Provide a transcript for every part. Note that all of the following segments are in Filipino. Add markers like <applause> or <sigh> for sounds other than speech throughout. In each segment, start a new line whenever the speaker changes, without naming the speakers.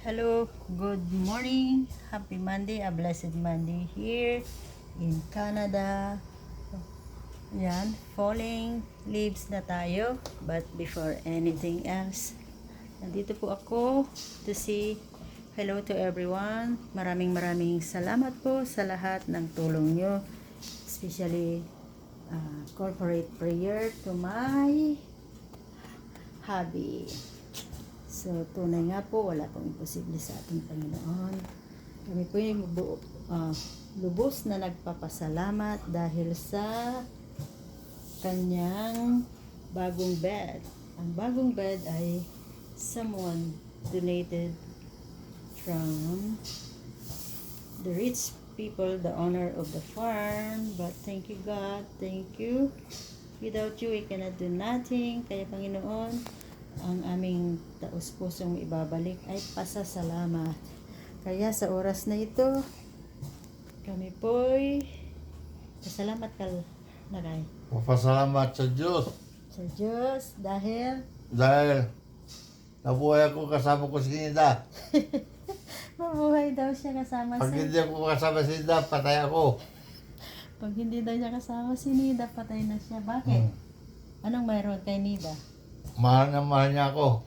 Hello, good morning. Happy Monday, a blessed Monday here in Canada. Yan, falling leaves na tayo. But before anything else, nandito po ako to say hello to everyone. Maraming maraming salamat po sa lahat ng tulong nyo. Especially uh, corporate prayer to my hobby. So, tunay nga po, wala pong imposible sa ating Panginoon. Kami po yung bu- ah, lubos na nagpapasalamat dahil sa kanyang bagong bed. Ang bagong bed ay someone donated from the rich people, the owner of the farm. But thank you God, thank you. Without you, we cannot do nothing. Kaya Panginoon, ang aming taus-pusong ibabalik ay pasasalamat. Kaya sa oras na ito, kami po'y pasalamat ka lagay
Papasalamat sa Diyos
sa Diyos dahil
dahil nabuhay ako kasama ko si Nida. <laughs>
mabuhay daw siya kasama
Pag
si
hindi ako kasama si Nida, patay ako.
Pag hindi daw niya kasama si Nida, patay na siya. Bakit?
Hmm.
Anong mayroon kay Nida?
Mahal na mahal niya ako.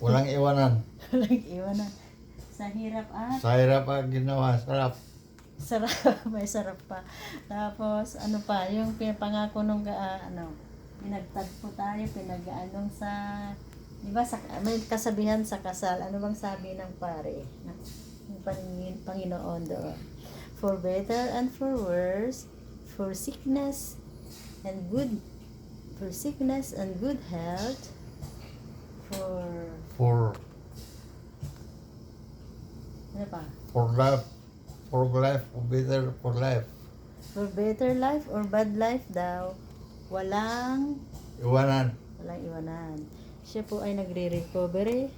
Walang iwanan.
Walang iwanan. Sa hirap at
Sa hirap ang ginawa, sarap.
sarap. <laughs> May sarap pa. Tapos, ano pa, yung pinapangako nung, ah, ano, pinagtagpo tayo, pinag-anong sa, di ba, sa, may kasabihan sa kasal, ano bang sabi ng pare? Ng Pangin- Panginoon doon. For better and for worse, for sickness and good, for sickness and good health, for,
For,
ano pa?
for life, for life, for better, for life.
For better life or bad life daw, walang
Iwanan.
walang iwanan. Siya po ay nagre-recovery.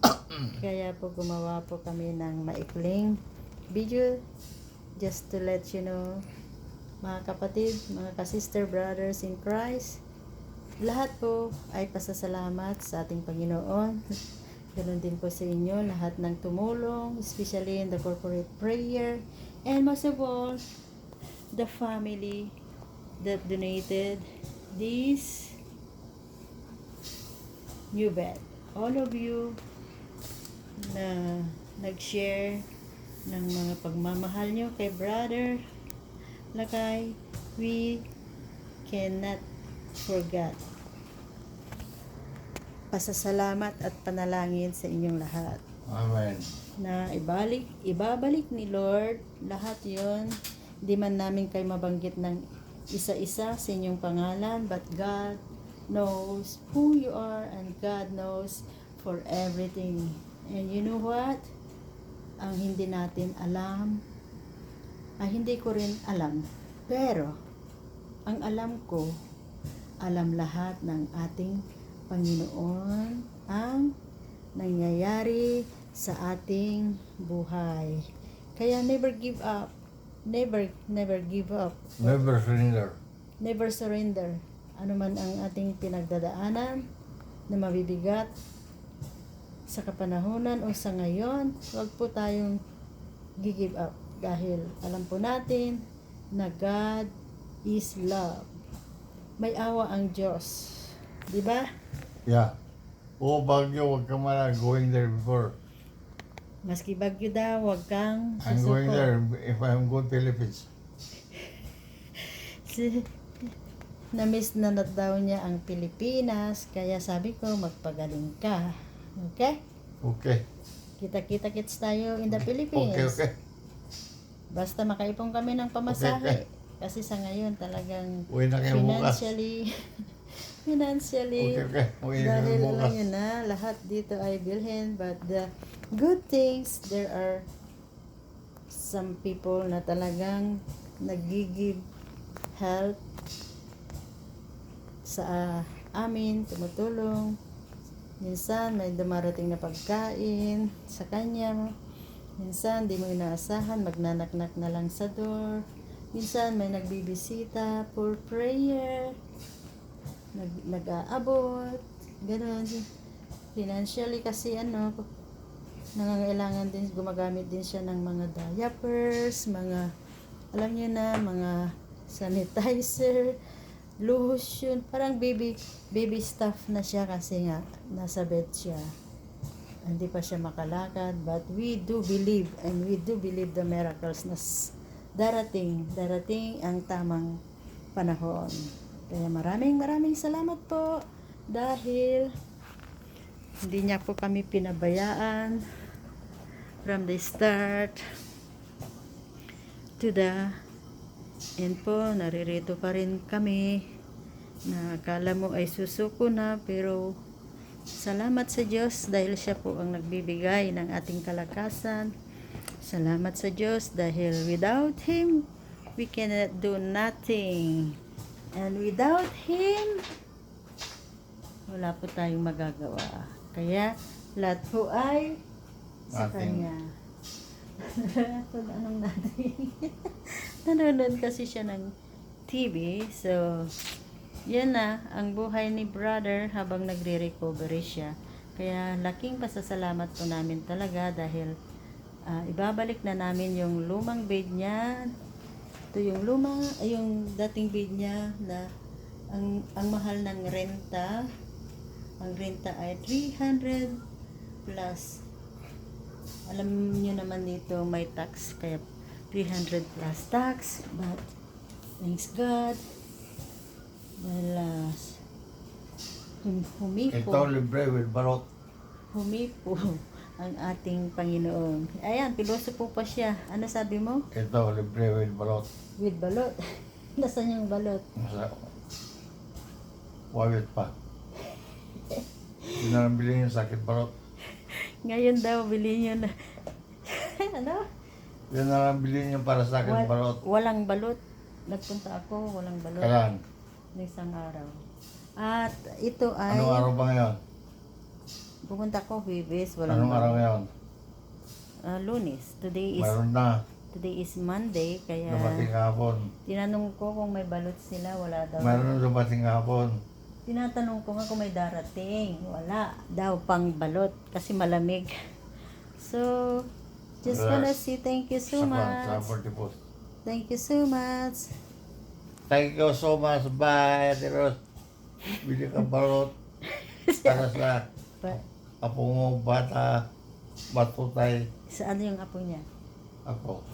<coughs> Kaya po gumawa po kami ng maikling video just to let you know mga kapatid, mga ka-sister brothers in Christ, lahat po ay pasasalamat sa ating Panginoon. Ganon din po sa inyo, lahat ng tumulong, especially in the corporate prayer. And most of all, the family that donated this new bed. All of you na nag-share ng mga pagmamahal nyo kay brother Lakay, we cannot forget pasasalamat at panalangin sa inyong lahat.
Amen.
na ibalik, ibabalik ni Lord lahat yon di man namin kayo mabanggit ng isa-isa sa inyong pangalan but God knows who you are and God knows for everything. And you know what? Ang hindi natin alam ay hindi ko rin alam. Pero ang alam ko alam lahat ng ating Panginoon ang nangyayari sa ating buhay. Kaya never give up. Never, never give up.
Never surrender.
Never surrender. Ano man ang ating pinagdadaanan na mabibigat sa kapanahonan o sa ngayon, huwag po tayong give up dahil alam po natin na God is love. May awa ang Diyos. Di ba?
Yeah. Oo, Baguio, huwag ka mala going there before.
Maski bagyo daw, huwag kang
I'm going there if I'm going Philippines. <laughs>
Si- Na-miss na na daw niya ang Pilipinas, kaya sabi ko, magpagaling ka. Okay?
Okay.
Kita-kita kits tayo in the
Okay,
Philippines.
okay.
Basta makaipon kami ng pamasahe.
Okay,
Kasi sa ngayon talagang
Uwi na kayo
financially, <laughs> financially,
Okay, okay. Uwi na
dahil
bukas.
nyo na, lahat dito ay bilhin. But the good things, there are some people na talagang nagigib help sa amin, tumutulong. Minsan may dumarating na pagkain sa kanya. Minsan di mo inaasahan, magnanaknak na lang sa door. Minsan may nagbibisita for prayer. Nag, nag-aabot. Ganon. financially kasi ano, nangangailangan din, gumagamit din siya ng mga diapers, mga, alam niyo na, mga sanitizer, <laughs> lotion, parang baby, baby stuff na siya kasi nga, nasa bed siya. Hindi pa siya makalakad, but we do believe, and we do believe the miracles na darating, darating ang tamang panahon. Kaya maraming maraming salamat po dahil hindi niya po kami pinabayaan from the start to the end po, naririto pa rin kami. Na akala mo ay susuko na pero salamat sa Diyos dahil siya po ang nagbibigay ng ating kalakasan salamat sa Diyos dahil without Him we cannot do nothing. And without Him wala po tayong magagawa. Kaya lahat po ay sa
Nothing.
Kanya. <laughs> Kung anong natin. <laughs> Nanonood kasi siya ng TV so yan na ang buhay ni brother habang nagre-recovery siya. Kaya laking pasasalamat po namin talaga dahil ah, ibabalik na namin yung lumang bed niya. Ito yung lumang yung dating bed niya na ang, ang mahal ng renta. Ang renta ay 300 plus. Alam niyo naman dito may tax kaya 300 plus tax. But thanks God. Dahil uh, hum- humipo.
Ito libre with balot.
humipo ang ating Panginoon ayan piloso po pa siya ano sabi mo?
Ito libre with balot.
with balot <laughs> nasaan yung balot?
Nasa wallet pa. Hindi na lang bilhin yung sakit balot.
ngayon daw bilhin na <laughs> ano?
Yan na lang bilhin yung para sa akin
Wal-
balot.
walang balot nagpunta ako walang balot
Kailan?
ng isang araw at ito ay
Anong araw ba ngayon?
Pupunta ko Huwebes walang
Anong araw
balot.
ngayon?
Ah, lunes today is
Mayroon na.
today is Monday kaya
Dumating kahapon.
tinanong ko kung may balot sila wala daw
Mayroon na dumating kahapon.
tinatanong ko nga kung may darating wala daw pang balot kasi malamig <laughs> so just wanna say thank you so
Sa
much
40 post.
thank you so much
Thank you so much. Bye, Ate Ros. Bili ka balot. <laughs> Para sa
pa,
apo mo, bata, matutay.
sa ano yung apo niya
Ako.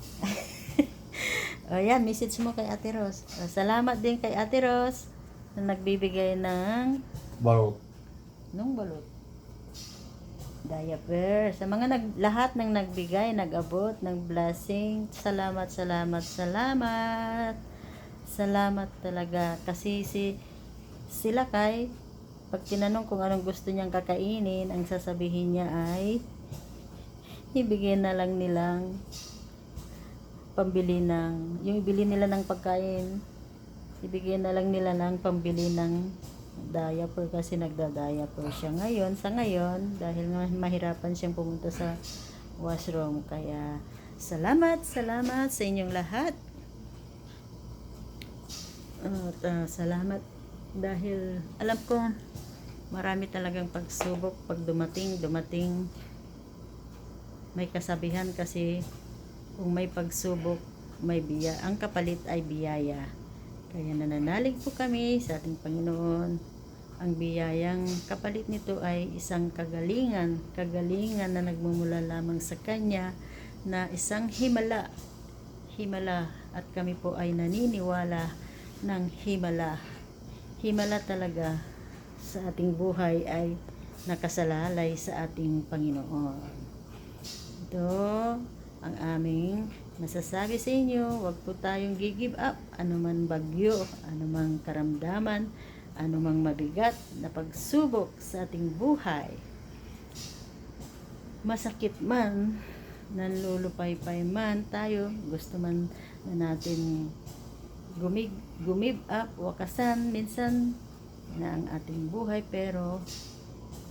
<laughs>
o yan message mo kay Ate Ros O, salamat din kay Ate Ros na nagbibigay ng
Balot.
nung balot diaper sa mga nag lahat ng nagbigay nag-abot ng blessing salamat salamat salamat salamat talaga kasi si sila kay pag tinanong kung anong gusto niyang kakainin ang sasabihin niya ay ibigay na lang nilang pambili ng yung ibili nila ng pagkain ibigay na lang nila ng pambili ng diaper kasi nagda-diaper siya ngayon sa ngayon dahil mahirapan siyang pumunta sa washroom. Kaya salamat salamat sa inyong lahat. At ah, salamat dahil alam ko marami talagang pagsubok pag dumating dumating. May kasabihan kasi kung may pagsubok may biya. Ang kapalit ay biyaya. Kaya nananalig po kami sa ating Panginoon. Ang biyayang kapalit nito ay isang kagalingan kagalingan na nagmumula lamang sa Kanya na isang himala. Himala. At kami po ay naniniwala ng himala. Himala talaga sa ating buhay ay nakasalalay sa ating Panginoon ito ang aming masasabi sa inyo, huwag po tayong gigive up, anuman bagyo, anumang karamdaman, anumang mabigat na pagsubok sa ating buhay. Masakit man, nanlulupay-pay man tayo, gusto man na natin gumig, gumib up, wakasan, minsan na ang ating buhay, pero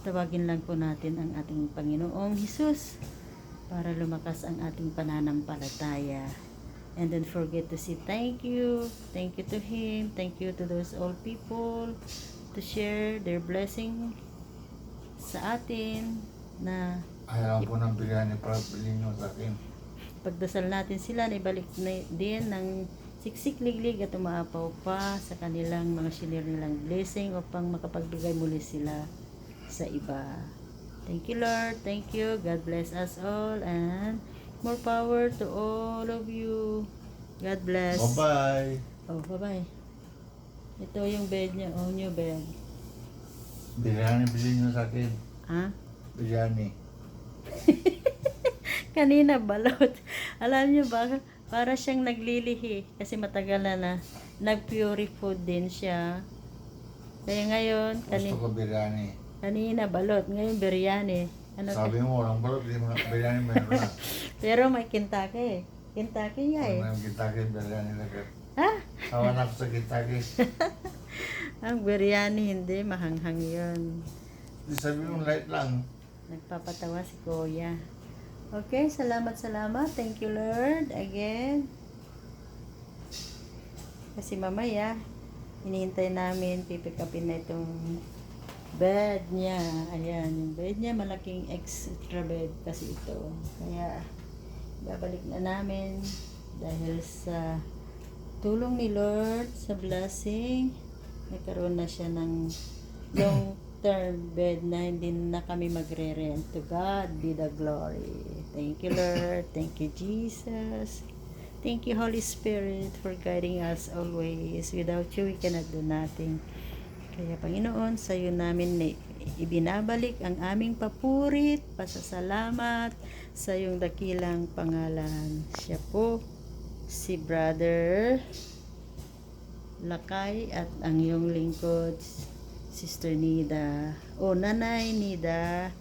tawagin lang po natin ang ating Panginoong Hesus para lumakas ang ating pananampalataya. And don't forget to say thank you. Thank you to Him. Thank you to those old people to share their blessing sa atin na
Ayaw po ng biryani para bilhin nyo sa akin.
pagdasal natin sila na ibalik na din ng siksik liglig at umaapaw pa sa kanilang mga shinir nilang blessing upang makapagbigay muli sila sa iba. Thank you Lord, thank you. God bless us all and more power to all of you. God bless.
Bye-bye.
Oh, bye-bye. Ito yung bed niya, oh, new bed.
Biryani bilhin nyo sa akin.
Ha?
Biryani. <laughs>
Kanina balot. Alam niyo ba, para siyang naglilihi kasi matagal na na nag-pure food din siya. Kaya ngayon,
Gusto
kani,
ko biryani.
kanina balot, ngayon biryani. Ano ka?
Sabi mo, walang balot, di mo na biryani meron na. <laughs>
Pero may Kentucky. Kentucky nga eh.
Kung may kitaki, biryani lagi.
Ha?
Awan ako sa kitaki. <laughs>
Ang biryani hindi, mahanghang yun.
Di sabi mo, light lang.
Nagpapatawa si Kuya. Okay, salamat, salamat. Thank you, Lord. Again. Kasi mamaya, hinihintay namin, pipick upin na itong bed niya. Ayan, yung bed niya, malaking extra bed kasi ito. Kaya, babalik na namin dahil sa tulong ni Lord, sa blessing, nagkaroon na siya ng long term bed na hindi na kami magre-rent. To God be the glory. Thank you, Lord. Thank you, Jesus. Thank you, Holy Spirit, for guiding us always. Without you, we cannot do nothing. Kaya, Panginoon, sa iyo namin ibinabalik ang aming papurit, pasasalamat sa iyong dakilang pangalan. Siya po, si Brother Lakay at ang iyong lingkod, Sister Nida, o Nanay Nida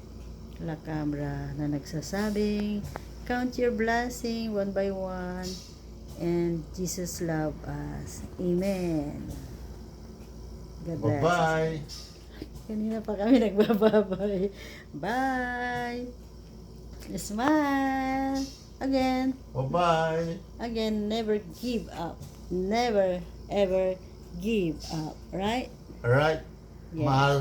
Lacambra na nagsasabing, Count your blessing one by one and Jesus love us. Amen. God bless.
Bye-bye.
Kanina pa kami <laughs> nagbababay. Bye! Smile! Again.
Bye-bye.
Again, never give up. Never, ever give up. Right?
Alright.
Yeah.
Mahal.